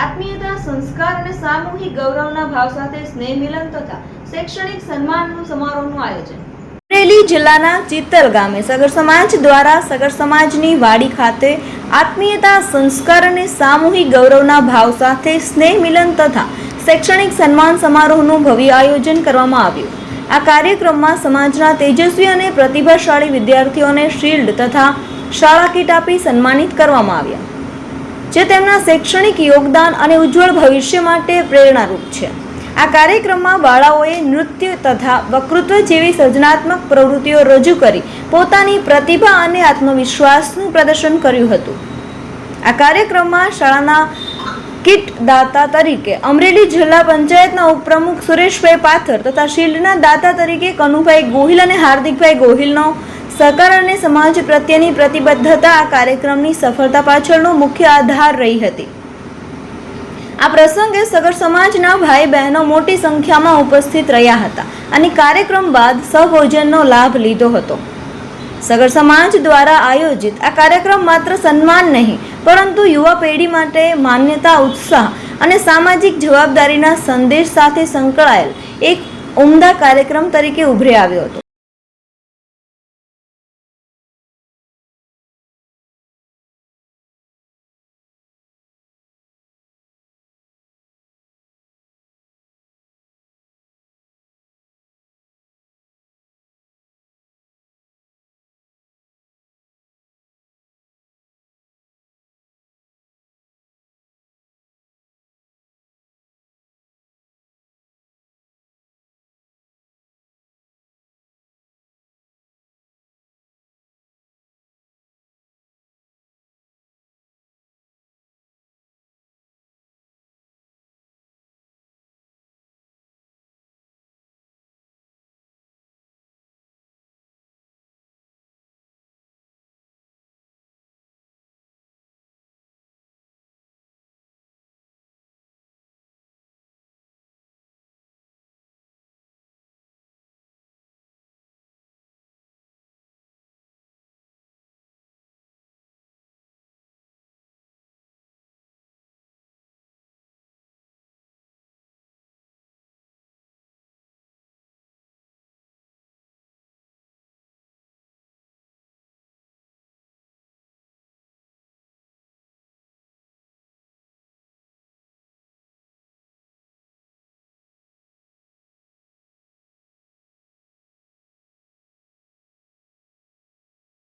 આત્મીયતા, સંસ્કાર અને સામૂહિક ગૌરવના ભાવ સાથે સ્નેહ મિલન તથા શૈક્ષણિક સન્માનનું સમારોહનું આયોજન. અમરેલી જિલ્લાના ચિત્તલ ગામે સગર સમાજ દ્વારા સગર સમાજની વાડી ખાતે આત્મીયતા, સંસ્કાર અને સામૂહિક ગૌરવના ભાવ સાથે સ્નેહ મિલન તથા શૈક્ષણિક સન્માન સમારોહનું ભવ્ય આયોજન કરવામાં આવ્યું. આ કાર્યક્રમમાં સમાજના તેજસ્વી અને પ્રતિભાશાળી વિદ્યાર્થીઓને શિલ્ડ તથા શાળા કીટ આપી સન્માનિત કરવામાં આવ્યા. જે તેમના શૈક્ષણિક યોગદાન અને ઉજ્જવળ ભવિષ્ય માટે પ્રેરણારૂપ છે. આ કાર્યક્રમમાં બાળાઓએ નૃત્ય તથા વકૃત્વ જેવી સર્જનાત્મક પ્રવૃત્તિઓ રજૂ કરી પોતાની પ્રતિભા અને આત્મવિશ્વાસનું પ્રદર્શન કર્યું હતું. આ કાર્યક્રમમાં શાળાના કિટ દાતા તરીકે અમરેલી જિલ્લા પંચાયતના ઉપપ્રમુખ સુરેશભાઈ પાથર તથા શિલ્ડના દાતા તરીકે કનુભાઈ ગોહિલ અને હાર્દિકભાઈ ગોહિલનો સહકાર અને સમાજ પ્રત્યેની પ્રતિબદ્ધતા આ કાર્યક્રમની સફળતા પાછળનો મુખ્ય આધાર રહી હતી. આ પ્રસંગે સગર સમાજના ભાઈ બહેનો મોટી સંખ્યામાં ઉપસ્થિત રહ્યા હતા અને કાર્યક્રમ બાદ સહભોજનનો લાભ લીધો હતો. સગર સમાજ દ્વારા આયોજિત આ કાર્યક્રમ માત્ર સન્માન નહીં પરંતુ યુવા પેઢી માટે માન્યતા, ઉત્સાહ અને સામાજિક જવાબદારીના સંદેશ સાથે સંકળાયેલ એક ઉમદા કાર્યક્રમ તરીકે ઉભરી આવ્યો હતો.